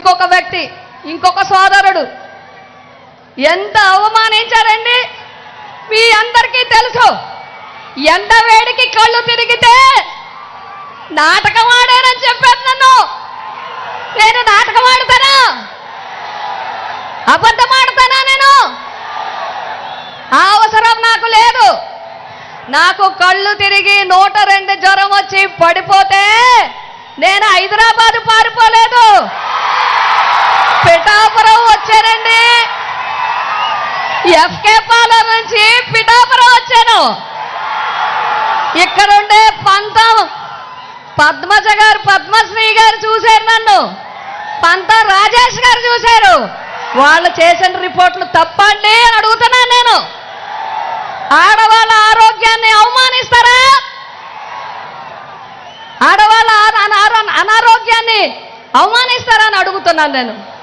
ఇంకొక వ్యక్తి ఇంకొక సోదరుడు. ఎంత అవమానించారండి? మీ అందరికీ తెలుసు. ఎండ వేడికి కళ్ళు తిరిగితే నాటకం ఆడానని చెప్పారు నన్ను. నేను నాటకం ఆడతానా? అబద్ధం ఆడతానా నేను? ఆ అవసరం నాకు లేదు. నాకు కళ్ళు తిరిగి నూట రెండు జ్వరం వచ్చి పడిపోతే నేను హైదరాబాద్ పారిపోలేదు పిఠాపురం వచ్చానండి ఎఫ్కే పాలెం నుంచి పిఠాపురం వచ్చాను. ఇక్కడుండే పంతం పద్మజ గారు పద్మశ్రీ గారు చూశారు నన్ను. పంత రాజేష్ గారు చూశారు. వాళ్ళు చేసిన రిపోర్ట్లు తప్పండి అని అడుగుతున్నాను నేను. ఆడవాళ్ళ ఆరోగ్యాన్ని అవమానిస్తారా? ఆడవాళ్ళ ఆ- అనారోగ్యాన్ని అవమానిస్తారా అని అడుగుతున్నాను నేను.